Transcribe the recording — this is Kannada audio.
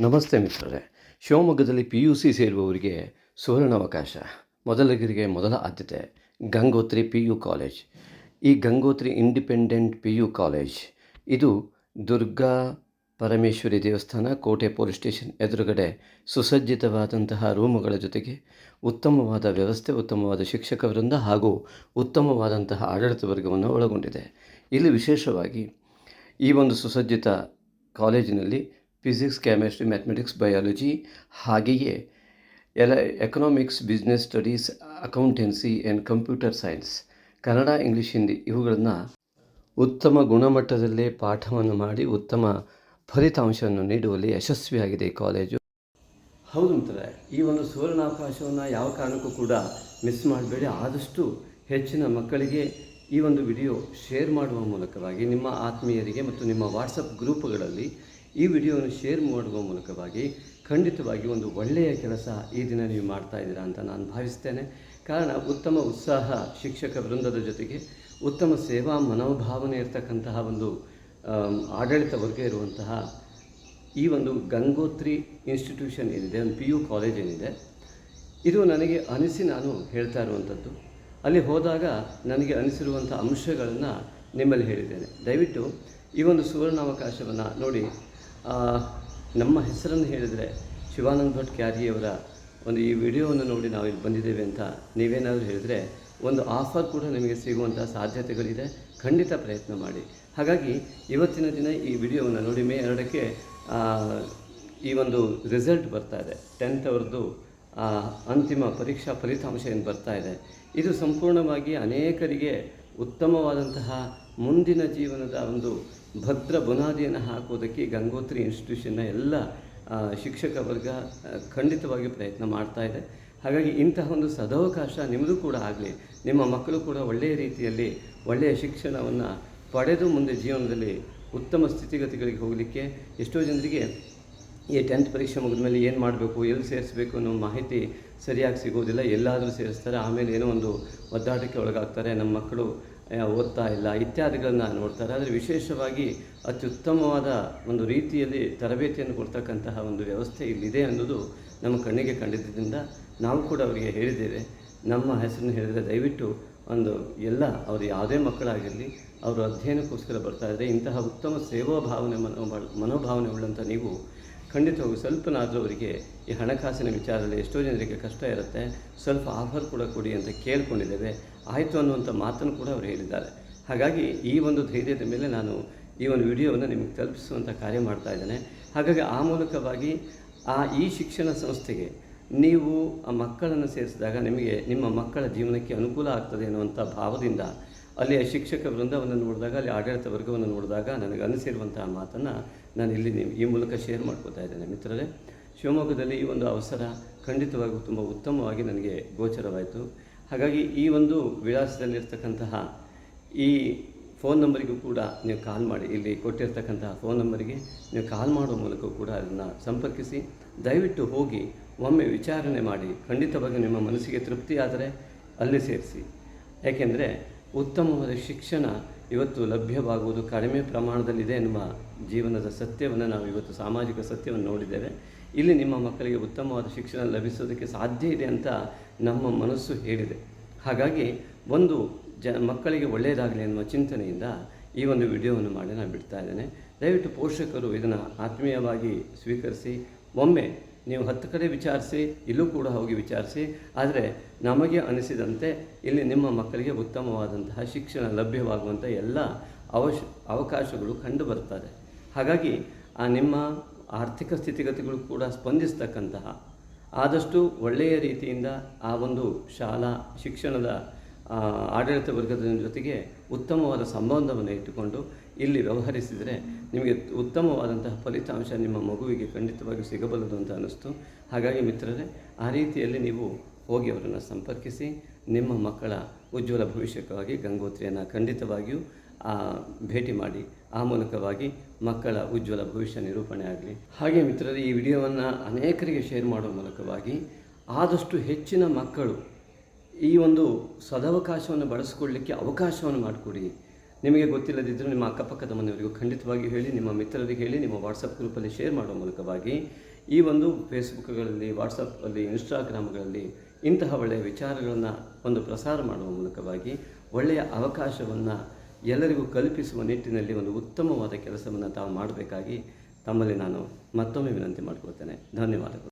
ನಮಸ್ತೆ ಮಿತ್ರರೇ. ಶಿವಮೊಗ್ಗದಲ್ಲಿ ಪಿ ಯು ಸಿ ಸೇರುವವರಿಗೆ ಸುವರ್ಣಾವಕಾಶ. ಮೊದಲಿಗರಿಗೆ ಮೊದಲ ಆದ್ಯತೆ, ಗಂಗೋತ್ರಿ ಪಿ ಯು ಕಾಲೇಜ್. ಈ Gangotri independent P U college. ಇದು ದುರ್ಗಾ ಪರಮೇಶ್ವರಿ ದೇವಸ್ಥಾನ, ಕೋಟೆ ಪೊಲೀಸ್ ಸ್ಟೇಷನ್ ಎದುರುಗಡೆ ಸುಸಜ್ಜಿತವಾದಂತಹ ರೂಮುಗಳ ಜೊತೆಗೆ ಉತ್ತಮವಾದ ವ್ಯವಸ್ಥೆ, ಉತ್ತಮವಾದ ಶಿಕ್ಷಕ ವೃಂದ ಹಾಗೂ ಉತ್ತಮವಾದಂತಹ ಆಡಳಿತ ವರ್ಗವನ್ನು ಒಳಗೊಂಡಿದೆ. ಇಲ್ಲಿ ವಿಶೇಷವಾಗಿ ಈ ಒಂದು ಸುಸಜ್ಜಿತ ಕಾಲೇಜಿನಲ್ಲಿ ಫಿಸಿಕ್ಸ್ ಕೆಮಿಸ್ಟ್ರಿ ಮ್ಯಾಥಮೆಟಿಕ್ಸ್ ಬಯಾಲಜಿ ಹಾಗೆಯೇ ಎಲ್ಲ economics business studies accountancy and computer science Kannada English Hindi ಇವುಗಳನ್ನು ಉತ್ತಮ ಗುಣಮಟ್ಟದಲ್ಲೇ ಪಾಠವನ್ನು ಮಾಡಿ ಉತ್ತಮ ಫಲಿತಾಂಶವನ್ನು ನೀಡುವಲ್ಲಿ ಯಶಸ್ವಿಯಾಗಿದೆ ಈ ಕಾಲೇಜು. ಹೌದು ಮಿತ್ರರೆ, ಈ ಒಂದು ಸುವರ್ಣಾವಕಾಶವನ್ನು ಯಾವ ಕಾರಣಕ್ಕೂ ಕೂಡ ಮಿಸ್ ಮಾಡಬೇಡಿ. ಆದಷ್ಟು ಹೆಚ್ಚಿನ ಮಕ್ಕಳಿಗೆ ಈ ಒಂದು ವಿಡಿಯೋ ಶೇರ್ ಮಾಡುವ ಮೂಲಕವಾಗಿ ನಿಮ್ಮ ಆತ್ಮೀಯರಿಗೆ ಮತ್ತು ನಿಮ್ಮ ವಾಟ್ಸಪ್ ಗ್ರೂಪ್ಗಳಲ್ಲಿ ಈ ವಿಡಿಯೋವನ್ನು ಶೇರ್ ಮಾಡುವ ಮೂಲಕವಾಗಿ ಖಂಡಿತವಾಗಿ ಒಂದು ಒಳ್ಳೆಯ ಕೆಲಸ ಈ ದಿನ ನೀವು ಮಾಡ್ತಾ ಇದ್ದೀರಾ ಅಂತ ನಾನು ಭಾವಿಸ್ತೇನೆ. ಕಾರಣ ಉತ್ತಮ ಉತ್ಸಾಹ ಶಿಕ್ಷಕ ವೃಂದದ ಜೊತೆಗೆ ಉತ್ತಮ ಸೇವಾ ಮನೋಭಾವನೆ ಇರತಕ್ಕಂತಹ ಒಂದು ಆಡಳಿತ ವರ್ಗ ಇರುವಂತಹ ಈ ಒಂದು ಗಂಗೋತ್ರಿ ಇನ್ಸ್ಟಿಟ್ಯೂಷನ್ ಏನಿದೆ, ಒಂದು ಪಿ ಯು ಕಾಲೇಜ್ ಏನಿದೆ, ಇದು ನನಗೆ ಅನಿಸಿ ನಾನು ಹೇಳ್ತಾ ಇರುವಂಥದ್ದು. ಅಲ್ಲಿ ಹೋದಾಗ ನನಗೆ ಅನಿಸಿರುವಂಥ ಅಂಶಗಳನ್ನು ನಿಮ್ಮಲ್ಲಿ ಹೇಳಿದ್ದೇನೆ. ದಯವಿಟ್ಟು ಈ ಒಂದು ಸುವರ್ಣಾವಕಾಶವನ್ನು ನೋಡಿ ನಮ್ಮ ಹೆಸರನ್ನು ಹೇಳಿದರೆ ಶಿವಾನಂದ ಭಟ್ ಕ್ಯಾರಿಯವರ ಒಂದು ಈ ವಿಡಿಯೋವನ್ನು ನೋಡಿ ನಾವು ಇಲ್ಲಿ ಬಂದಿದ್ದೇವೆ ಅಂತ ನೀವೇನಾದರೂ ಹೇಳಿದರೆ ಒಂದು ಆಫರ್ ಕೂಡ ನಿಮಗೆ ಸಿಗುವಂಥ ಸಾಧ್ಯತೆಗಳಿದೆ. ಖಂಡಿತ ಪ್ರಯತ್ನ ಮಾಡಿ. ಹಾಗಾಗಿ ಇವತ್ತಿನ ದಿನ ಈ ವಿಡಿಯೋವನ್ನು ನೋಡಿ ಮೇ ಎರಡಕ್ಕೆ ಈ ಒಂದು ರಿಸಲ್ಟ್ ಬರ್ತಾ ಇದೆ. ಟೆಂತ್ ಅವ್ರದ್ದು ಅಂತಿಮ ಪರೀಕ್ಷಾ ಫಲಿತಾಂಶ ಏನು ಬರ್ತಾ ಇದೆ. ಇದು ಸಂಪೂರ್ಣವಾಗಿ ಅನೇಕರಿಗೆ ಉತ್ತಮವಾದಂತಹ ಮುಂದಿನ ಜೀವನದ ಒಂದು ಭದ್ರ ಬುನಾದಿಯನ್ನು ಹಾಕೋದಕ್ಕೆ ಗಂಗೋತ್ರಿ ಇನ್ಸ್ಟಿಟ್ಯೂಷನ್ನ ಎಲ್ಲ ಶಿಕ್ಷಕ ವರ್ಗ ಖಂಡಿತವಾಗಿ ಪ್ರಯತ್ನ ಮಾಡ್ತಾ ಇದೆ. ಹಾಗಾಗಿ ಇಂತಹ ಒಂದು ಸದಾವಕಾಶ ನಿಮ್ಮದು ಕೂಡ ಆಗಲಿ, ನಿಮ್ಮ ಮಕ್ಕಳು ಕೂಡ ಒಳ್ಳೆಯ ರೀತಿಯಲ್ಲಿ ಒಳ್ಳೆಯ ಶಿಕ್ಷಣವನ್ನು ಪಡೆದು ಮುಂದೆ ಜೀವನದಲ್ಲಿ ಉತ್ತಮ ಸ್ಥಿತಿಗತಿಗಳಿಗೆ ಹೋಗಲಿಕ್ಕೆ ಎಷ್ಟೋ ಜನರಿಗೆ ಈ ಟೆಂತ್ ಪರೀಕ್ಷೆ ಮುಗಿದ ಮೇಲೆ ಏನು ಮಾಡಬೇಕು, ಎಲ್ಲಿ ಸೇರಿಸಬೇಕು ಅನ್ನೋ ಮಾಹಿತಿ ಸರಿಯಾಗಿ ಸಿಗೋದಿಲ್ಲ. ಎಲ್ಲಾದರೂ ಸೇರಿಸ್ತಾರೆ, ಆಮೇಲೆ ಏನೋ ಒಂದು ಒದ್ದಾಟಕ್ಕೆ ಒಳಗಾಗ್ತಾರೆ. ನಮ್ಮ ಮಕ್ಕಳು ಓದ್ತಾ ಇಲ್ಲ, ಇತ್ಯಾದಿಗಳನ್ನು ನೋಡ್ತಾರೆ. ಆದರೆ ವಿಶೇಷವಾಗಿ ಅತ್ಯುತ್ತಮವಾದ ಒಂದು ರೀತಿಯಲ್ಲಿ ತರಬೇತಿಯನ್ನು ಕೊಡ್ತಕ್ಕಂತಹ ಒಂದು ವ್ಯವಸ್ಥೆ ಇಲ್ಲಿದೆ ಅನ್ನೋದು ನಮ್ಮ ಕಣ್ಣಿಗೆ ಕಂಡಿದ್ದರಿಂದ ನಾವು ಕೂಡ ಅವರಿಗೆ ಹೇಳಿದ್ದೇವೆ. ನಮ್ಮ ಹೆಸರನ್ನು ಹೇಳಿದರೆ ದಯವಿಟ್ಟು ಒಂದು ಎಲ್ಲ, ಅವರು ಯಾವುದೇ ಮಕ್ಕಳಾಗಿರಲಿ, ಅವರು ಅಧ್ಯಯನಕ್ಕೋಸ್ಕರ ಬರ್ತಾ ಇದ್ದರೆ ಇಂತಹ ಉತ್ತಮ ಸೇವಾ ಭಾವನೆ, ಮನೋಭಾವ, ಮನೋಭಾವನೆ ಉಳ್ಳಂಥ ನೀವು ಖಂಡಿತವಾಗಿ ಸ್ವಲ್ಪನಾದರೂ ಅವರಿಗೆ ಈ ಹಣಕಾಸಿನ ವಿಚಾರದಲ್ಲಿ ಎಷ್ಟೋ ಜನರಿಗೆ ಕಷ್ಟ ಇರುತ್ತೆ, ಸ್ವಲ್ಪ ಆಫರ್ ಕೂಡ ಕೊಡಿ ಅಂತ ಕೇಳ್ಕೊಂಡಿದ್ದೇವೆ. ಆಯಿತು ಅನ್ನುವಂಥ ಮಾತನ್ನು ಕೂಡ ಅವರು ಹೇಳಿದ್ದಾರೆ. ಹಾಗಾಗಿ ಈ ಒಂದು ಧೈರ್ಯದ ಮೇಲೆ ನಾನು ಈ ಒಂದು ವಿಡಿಯೋವನ್ನು ನಿಮಗೆ ತಲುಪಿಸುವಂಥ ಕಾರ್ಯ ಮಾಡ್ತಾ ಇದ್ದೇನೆ. ಹಾಗಾಗಿ ಆ ಮೂಲಕವಾಗಿ ಆ ಈ ಶಿಕ್ಷಣ ಸಂಸ್ಥೆಗೆ ನೀವು ಆ ಮಕ್ಕಳನ್ನು ಸೇರಿಸಿದಾಗ ನಿಮಗೆ ನಿಮ್ಮ ಮಕ್ಕಳ ಜೀವನಕ್ಕೆ ಅನುಕೂಲ ಆಗ್ತದೆ ಅನ್ನುವಂಥ ಭಾವದಿಂದ ಅಲ್ಲಿಯ ಶಿಕ್ಷಕ ವೃಂದವನ್ನು ನೋಡಿದಾಗ, ಅಲ್ಲಿ ಆಡಳಿತ ವರ್ಗವನ್ನು ನೋಡಿದಾಗ ನನಗೆ ಅನಿಸಿರುವಂತಹ ಮಾತನ್ನು ನಾನು ಇಲ್ಲಿ ಈ ಮೂಲಕ ಶೇರ್ ಮಾಡ್ಕೋತಾ ಇದ್ದೇನೆ ಮಿತ್ರರೇ. ಶಿವಮೊಗ್ಗದಲ್ಲಿ ಈ ಒಂದು ಅವಸರ ಖಂಡಿತವಾಗಿಯೂ ತುಂಬ ಉತ್ತಮವಾಗಿ ನನಗೆ ಗೋಚರವಾಯಿತು. ಹಾಗಾಗಿ ಈ ಒಂದು ವಿಳಾಸದಲ್ಲಿರ್ತಕ್ಕಂತಹ ಈ ಫೋನ್ ನಂಬರಿಗೂ ಕೂಡ ನೀವು ಕಾಲ್ ಮಾಡಿ. ಇಲ್ಲಿ ಕೊಟ್ಟಿರ್ತಕ್ಕಂತಹ ಫೋನ್ ನಂಬರಿಗೆ ನೀವು ಕಾಲ್ ಮಾಡುವ ಮೂಲಕ ಕೂಡ ಅದನ್ನು ಸಂಪರ್ಕಿಸಿ. ದಯವಿಟ್ಟು ಹೋಗಿ ಒಮ್ಮೆ ವಿಚಾರಣೆ ಮಾಡಿ. ಖಂಡಿತವಾಗಿ ನಿಮ್ಮ ಮನಸ್ಸಿಗೆ ತೃಪ್ತಿ ಆದರೆ ಅಲ್ಲಿ ಸೇರಿಸಿ. ಏಕೆಂದರೆ ಉತ್ತಮವಾದ ಶಿಕ್ಷಣ ಇವತ್ತು ಲಭ್ಯವಾಗುವುದು ಕಡಿಮೆ ಪ್ರಮಾಣದಲ್ಲಿದೆ ಎನ್ನುವ ಜೀವನದ ಸತ್ಯವನ್ನು ನಾವು ಇವತ್ತು ಸಾಮಾಜಿಕ ಸತ್ಯವನ್ನು ನೋಡಿದ್ದೇವೆ. ಇಲ್ಲಿ ನಿಮ್ಮ ಮಕ್ಕಳಿಗೆ ಉತ್ತಮವಾದ ಶಿಕ್ಷಣ ಲಭಿಸೋದಕ್ಕೆ ಸಾಧ್ಯ ಇದೆ ಅಂತ ನಮ್ಮ ಮನಸ್ಸು ಹೇಳಿದೆ. ಹಾಗಾಗಿ ಒಂದು ಜ, ಮಕ್ಕಳಿಗೆ ಒಳ್ಳೆಯದಾಗಲಿ ಎನ್ನುವ ಚಿಂತನೆಯಿಂದ ಈ ಒಂದು ವಿಡಿಯೋವನ್ನು ಮಾಡಿ ನಾನು ಬಿಡ್ತಾ ಇದ್ದೇನೆ. ದಯವಿಟ್ಟು ಪೋಷಕರು ಇದನ್ನು ಆತ್ಮೀಯವಾಗಿ ಸ್ವೀಕರಿಸಿ, ಒಮ್ಮೆ ನೀವು ಹತ್ತು ಕಡೆ ವಿಚಾರಿಸಿ, ಇಲ್ಲೂ ಕೂಡ ಹೋಗಿ ವಿಚಾರಿಸಿ. ಆದರೆ ನಮಗೆ ಅನಿಸಿದಂತೆ ಇಲ್ಲಿ ನಿಮ್ಮ ಮಕ್ಕಳಿಗೆ ಉತ್ತಮವಾದಂತಹ ಶಿಕ್ಷಣ ಲಭ್ಯವಾಗುವಂಥ ಎಲ್ಲ ಅವಶ, ಅವಕಾಶಗಳು ಕಂಡು ಬರ್ತದೆ ಹಾಗಾಗಿ ಆ ನಿಮ್ಮ ಆರ್ಥಿಕ ಸ್ಥಿತಿಗತಿಗಳು ಕೂಡ ಸ್ಪಂದಿಸ್ತಕ್ಕಂತಹ, ಆದಷ್ಟು ಒಳ್ಳೆಯ ರೀತಿಯಿಂದ ಆ ಒಂದು ಶಾಲಾ ಶಿಕ್ಷಣದ ಆಡಳಿತ ವರ್ಗದ ಜೊತೆಗೆ ಉತ್ತಮವಾದ ಸಂಬಂಧವನ್ನು ಇಟ್ಟುಕೊಂಡು ಇಲ್ಲಿ ವ್ಯವಹರಿಸಿದರೆ ನಿಮಗೆ ಉತ್ತಮವಾದಂತಹ ಫಲಿತಾಂಶ ನಿಮ್ಮ ಮಗುವಿಗೆ ಖಂಡಿತವಾಗಿ ಸಿಗಬಲ್ಲದು ಅಂತ ಅನ್ನಿಸ್ತು. ಹಾಗಾಗಿ ಮಿತ್ರರೇ, ಆ ರೀತಿಯಲ್ಲಿ ನೀವು ಹೋಗಿ ಅವರನ್ನು ಸಂಪರ್ಕಿಸಿ, ನಿಮ್ಮ ಮಕ್ಕಳ ಉಜ್ವಲ ಭವಿಷ್ಯಕ್ಕಾಗಿ ಗಂಗೋತ್ರಿಯನ್ನು ಖಂಡಿತವಾಗಿಯೂ ಭೇಟಿ ಮಾಡಿ, ಆ ಮೂಲಕವಾಗಿ ಮಕ್ಕಳ ಉಜ್ವಲ ಭವಿಷ್ಯ ನಿರೂಪಣೆ ಆಗಲಿ. ಹಾಗೆ ಮಿತ್ರರೇ, ಈ ವಿಡಿಯೋವನ್ನು ಅನೇಕರಿಗೆ ಶೇರ್ ಮಾಡುವ ಮೂಲಕವಾಗಿ ಆದಷ್ಟು ಹೆಚ್ಚಿನ ಮಕ್ಕಳು ಈ ಒಂದು ಸದವಕಾಶವನ್ನು ಬಳಸಿಕೊಳ್ಳಲಿಕ್ಕೆ ಅವಕಾಶವನ್ನು ಮಾಡಿಕೊಡಿ. ನಿಮಗೆ ಗೊತ್ತಿಲ್ಲದಿದ್ದರೂ ನಿಮ್ಮ ಅಕ್ಕಪಕ್ಕದ ಮನೆಯವರಿಗೂ ಖಂಡಿತವಾಗಿ ಹೇಳಿ, ನಿಮ್ಮ ಮಿತ್ರರಿಗೆ ಹೇಳಿ, ನಿಮ್ಮ ವಾಟ್ಸಪ್ ಗ್ರೂಪಲ್ಲಿ ಶೇರ್ ಮಾಡುವ ಮೂಲಕವಾಗಿ ಈ ಒಂದು ಫೇಸ್ಬುಕ್ಗಳಲ್ಲಿ ವಾಟ್ಸಪ್ಪಲ್ಲಿ ಇನ್ಸ್ಟಾಗ್ರಾಮ್ಗಳಲ್ಲಿ ಇಂತಹ ಒಳ್ಳೆಯ ವಿಚಾರಗಳನ್ನು ಒಂದು ಪ್ರಸಾರ ಮಾಡುವ ಮೂಲಕವಾಗಿ ಒಳ್ಳೆಯ ಅವಕಾಶವನ್ನು ಎಲ್ಲರಿಗೂ ಕಲ್ಪಿಸುವ ನಿಟ್ಟಿನಲ್ಲಿ ಒಂದು ಉತ್ತಮವಾದ ಕೆಲಸವನ್ನು ತಾವು ಮಾಡಬೇಕಾಗಿ ತಮ್ಮಲ್ಲಿ ನಾನು ಮತ್ತೊಮ್ಮೆ ವಿನಂತಿ ಮಾಡ್ಕೊಳ್ತೇನೆ. ಧನ್ಯವಾದಗಳು.